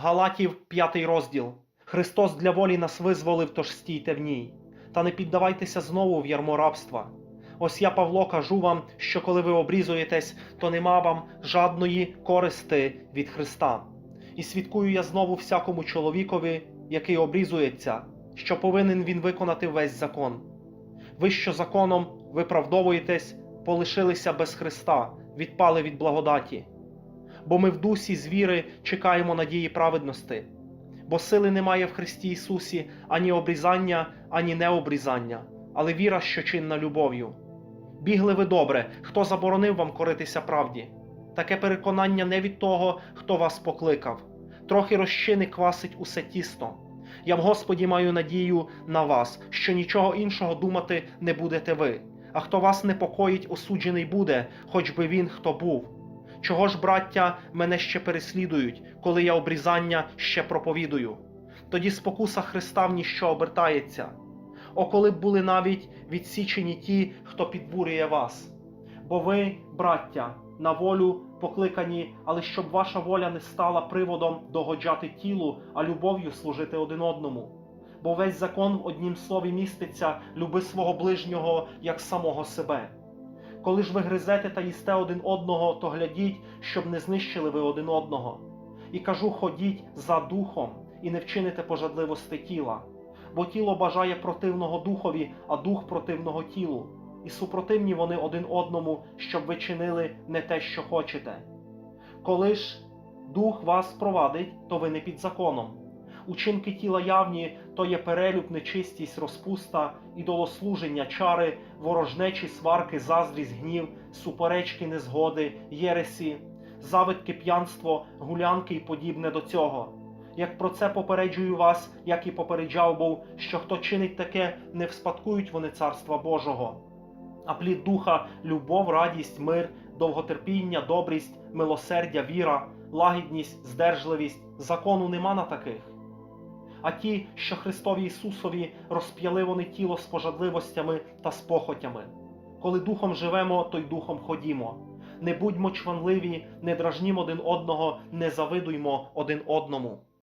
Галатів, п'ятий розділ. Христос для волі нас визволив, тож стійте в ній. Та не піддавайтеся знову в ярмо рабства. Ось я, Павло, кажу вам, що коли ви обрізуєтесь, то нема вам жадної користи від Христа. І свідкую я знову всякому чоловікові, який обрізується, що повинен він виконати весь закон. Ви, що законом виправдовуєтесь, полишилися без Христа, відпали від благодаті. Бо ми в дусі з віри чекаємо надії праведності, бо сили немає в Христі Ісусі ані обрізання, ані необрізання, але віра, що чинна любов'ю. Бігли ви добре, хто заборонив вам коритися правді. Таке переконання не від того, хто вас покликав. Трохи розчини квасить усе тісто. Я в Господі маю надію на вас, що нічого іншого думати не будете ви. А хто вас непокоїть, осуджений буде, хоч би він хто був. Чого ж, браття, мене ще переслідують, коли я обрізання ще проповідую? Тоді спокуса Христа в ніщо обертається. О, коли б були навіть відсічені ті, хто підбурює вас. Бо ви, браття, на волю покликані, але щоб ваша воля не стала приводом догоджати тілу, а любов'ю служити один одному. Бо весь закон в однім слові міститься люби свого ближнього як самого себе. Коли ж ви гризете та їсте один одного, то глядіть, щоб не знищили ви один одного. І кажу, ходіть за духом і не вчините пожадливости тіла, бо тіло бажає противного духові, а дух противного тілу, і супротивні вони один одному, щоб ви чинили не те, що хочете. Коли ж дух вас провадить, то ви не під законом. Учинки тіла явні то є перелюб, нечистість, розпуста, ідолослуження, чари, ворожнечі, сварки, заздрість, гнів, суперечки, незгоди, єресі, завидки, п'янство, гулянки і подібне до цього. Як про це попереджую вас, як і попереджав був, що хто чинить таке, не вспадкують вони царства Божого. А плід духа любов, радість, мир, довготерпіння, добрість, милосердя, віра, лагідність, здержливість, закону нема на таких. А ті, що Христові Ісусові розп'яли вони тіло з пожадливостями та з похотями. Коли духом живемо, то й духом ходімо. Не будьмо чванливі, не дражнімо один одного, не завидуймо один одному.